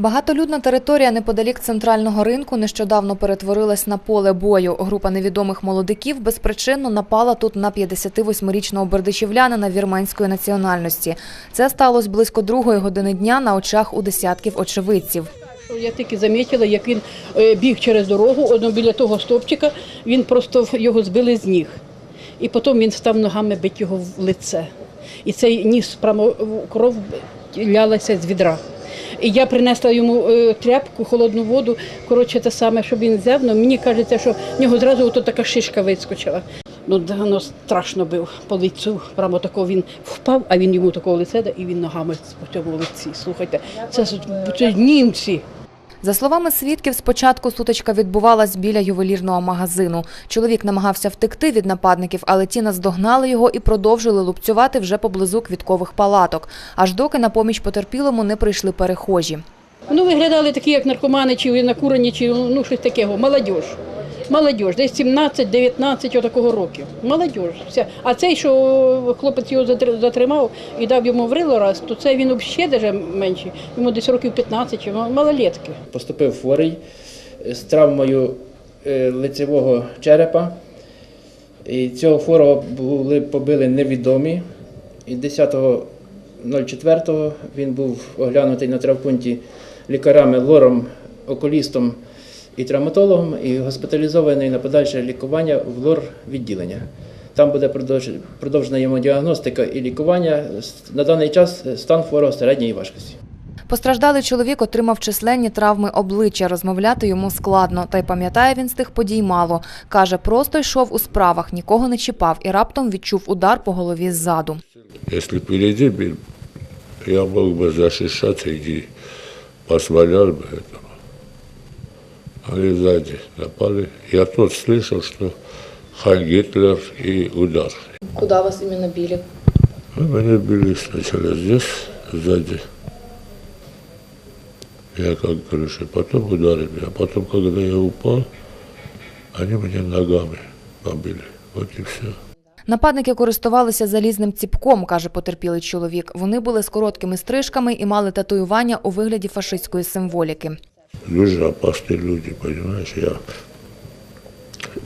Багатолюдна територія неподалік центрального ринку нещодавно перетворилась на поле бою. Група невідомих молодиків безпричинно напала тут на 58-річного бердичівлянина вірменської національності. Це сталося близько другої години дня на очах у десятків очевидців. Я тільки замітила, як він е, біг через дорогу, одно біля того стовпчика, він просто його збили з ніг. І потім він став ногами бити його в лице. І цей ніс прямо кров лялася з відра. І я принесла йому е, тряпку, холодну воду, коротше, те саме, щоб він взяв. Ну, мені кажеться, що в нього зразу ото така шишка вискочила. Ну, да, страшно бив по лицю. Прямо такого він впав, а він йому такого лице, і він ногами по цьому лиці. Слухайте, це, це німці. За словами свідків, спочатку сутичка відбувалась біля ювелірного магазину. Чоловік намагався втекти від нападників, але ті наздогнали його і продовжили лупцювати вже поблизу квіткових палаток, аж доки на поміч потерпілому не прийшли перехожі. Ну, виглядали такі, як наркомани, чи накурені, чи ну, щось такого. Молодіж. Молодіж, десь 17-19 отакого років. Молодіж. Вся. А цей, що хлопець його затримав і дав йому врило раз, то це він взагалі даже менший. Йому десь років 15 чи малолетки. Поступив хворий з травмою е, лицевого черепа. І цього хворого були побили невідомі. І 10.04 він був оглянутий на травпункті лікарями лором, окулістом і травматологом і госпіталізований на подальше лікування в лор відділення. Там буде продовж- продовжена йому діагностика і лікування. На даний час стан хворого середньої важкості. Постраждалий чоловік отримав численні травми обличчя. Розмовляти йому складно. Та й пам'ятає він з тих подій мало. Каже, просто йшов у справах, нікого не чіпав і раптом відчув удар по голові ззаду. Если впереди бил, я мог бы защищаться и позволял бы этому. Они сзади напали. Я тут слышал, что Хай Гитлер и удар. Куда вас іменно били? А меня били сначала здесь, сзади. Я как крыша. Потом ударили. А потом, когда я упал, они меня ногами побили. Вот и все. Нападники користувалися залізним ціпком, каже потерпілий чоловік. Вони були з короткими стрижками і мали татуювання у вигляді фашистської символіки. Люди опасные люди, понимаешь, я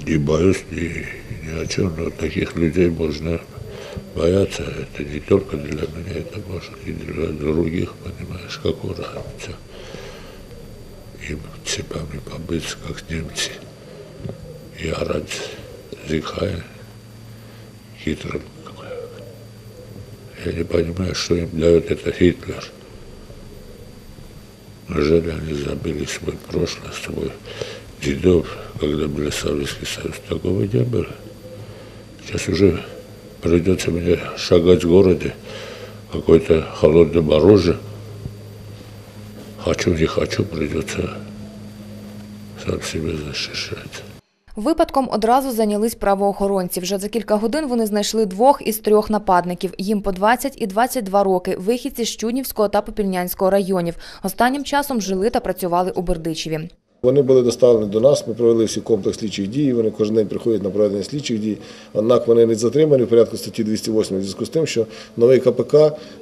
не боюсь ни, ни о чем, но таких людей можно бояться. Это не только для меня, это может и для других, понимаешь, какую разницу. Им цепами побыть, как немцы, и орать, зихая, хитрым. Я не понимаю, что им дает это Гитлер. Неужели они забыли свой прошлое, свой дедов, когда был Советский Союз? Такого не было. Сейчас уже придется мне шагать в городе, какой-то холодный мороже. Хочу, не хочу, придется сам себя защищать. Випадком одразу зайнялись правоохоронці. Вже за кілька годин вони знайшли двох із трьох нападників. Їм по 20 і 22 роки. Вихідці з Чуднівського та Попільнянського районів. Останнім часом жили та працювали у Бердичеві. Вони були доставлені до нас, ми провели всі комплекс слідчих дій, вони кожен день приходять на проведення слідчих дій. Однак вони не затримані в порядку статті 208 в зв'язку з тим, що новий КПК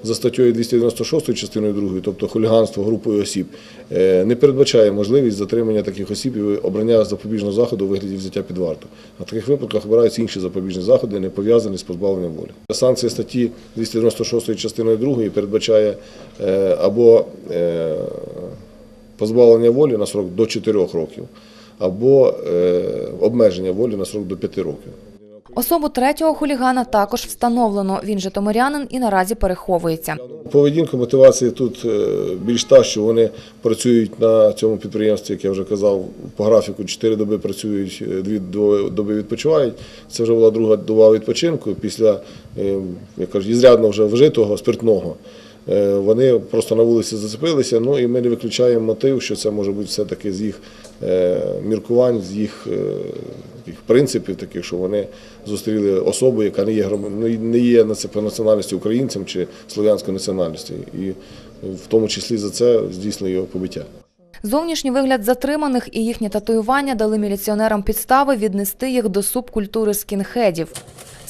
за статтею 296 частиною 2, тобто хуліганство групою осіб, е, не передбачає можливість затримання таких осіб і обрання запобіжного заходу у вигляді взяття під варту. На таких випадках обираються інші запобіжні заходи, не пов'язані з позбавленням волі. Санкція статті 296 частиною 2 передбачає е, або е, позбавлення волі на срок до 4 років або е, обмеження волі на срок до 5 років. Особу третього хулігана також встановлено. Він житомирянин і наразі переховується. Поведінка мотивація тут е, більш та, що вони працюють на цьому підприємстві, як я вже казав, по графіку 4 доби працюють, 2 доби відпочивають. Це вже була друга доба відпочинку після е, як кажуть, ізрядно вже вжитого спиртного. Е, Вони просто на вулиці зацепилися, ну і ми не виключаємо мотив, що це може бути все-таки з їх е, міркувань, з їх е, таких принципів, таких, що вони зустріли особу, яка не є не є по національності українцем чи слов'янської національності, і в тому числі за це здійснили його побиття. Зовнішній вигляд затриманих і їхнє татуювання дали міліціонерам підстави віднести їх до субкультури скінхедів.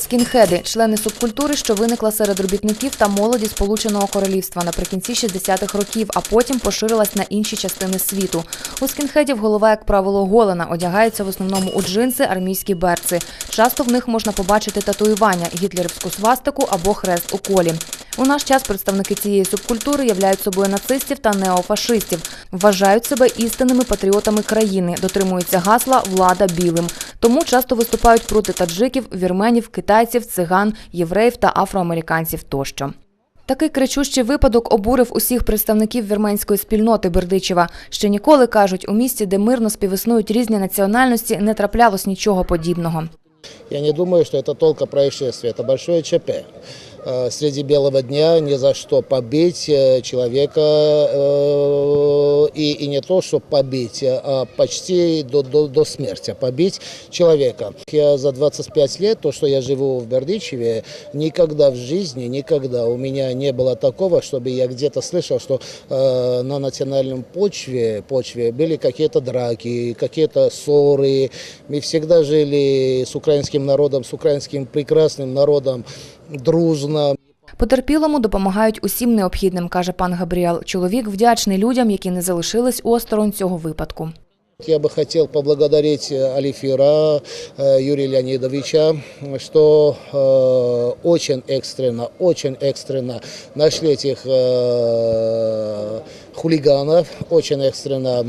Скінхеди члени субкультури, що виникла серед робітників та молоді Сполученого Королівства наприкінці 60-х років, а потім поширилась на інші частини світу. У скінхедів голова, як правило, голена, одягається в основному у джинси, армійські берці. Часто в них можна побачити татуювання, гітлерівську свастику або хрест у колі. У наш час представники цієї субкультури являють собою нацистів та неофашистів, вважають себе істинними патріотами країни, дотримуються гасла влада білим. Тому часто виступають проти таджиків, вірменів, китайців, циган, євреїв та афроамериканців тощо. Такий кричущий випадок обурив усіх представників вірменської спільноти Бердичева. Ще ніколи кажуть, у місті, де мирно співіснують різні національності, не траплялось нічого подібного. Я не думаю, что это только происшествие, это большое ЧП. Э, Среди белого дня ни за что побить э, человека, э, и, и не то, что побить, а почти до, до, до смерти побить человека. Я за 25 лет, то, что я живу в Бердичеве, никогда в жизни, никогда у меня не было такого, чтобы я где-то слышал, что э, на национальном почве, почве были какие-то драки, какие-то ссоры. Мы всегда жили с украинским народом, с украинским прекрасным народом дружно. Потерпілому допомагають усім необхідним, каже пан Габріел. Чоловік вдячний людям, які не залишились осторонь цього випадку. Я бы хотел поблагодарить э, Алифира э, Юрия Леонидовича, что э, очень экстренно, очень экстренно нашли этих э, хулиганов, очень экстренно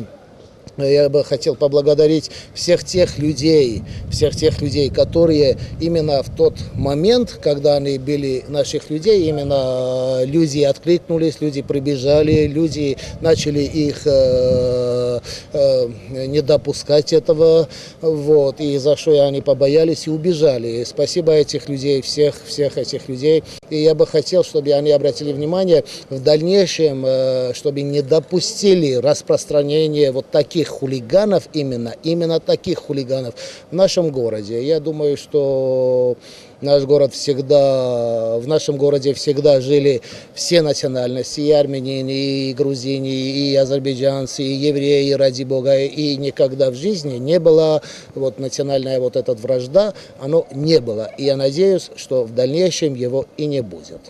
я бы хотел поблагодарить всех тех людей, всех тех людей, которые именно в тот момент, когда они били наших людей, именно люди откликнулись, люди прибежали, люди начали их э, э, не допускать этого, вот, и за что они побоялись и убежали. Спасибо этих людей, всех, всех этих людей. И я бы хотел, чтобы они обратили внимание в дальнейшем, э, чтобы не допустили распространения вот таких хулиганов именно, именно таких хулиганов в нашем городе. Я думаю, что наш город всегда, в нашем городе всегда жили все национальности, и армяне, и грузины, и азербайджанцы, и евреи, ради бога, и никогда в жизни не было вот национальная вот эта вражда, оно не было. И я надеюсь, что в дальнейшем его и не будет.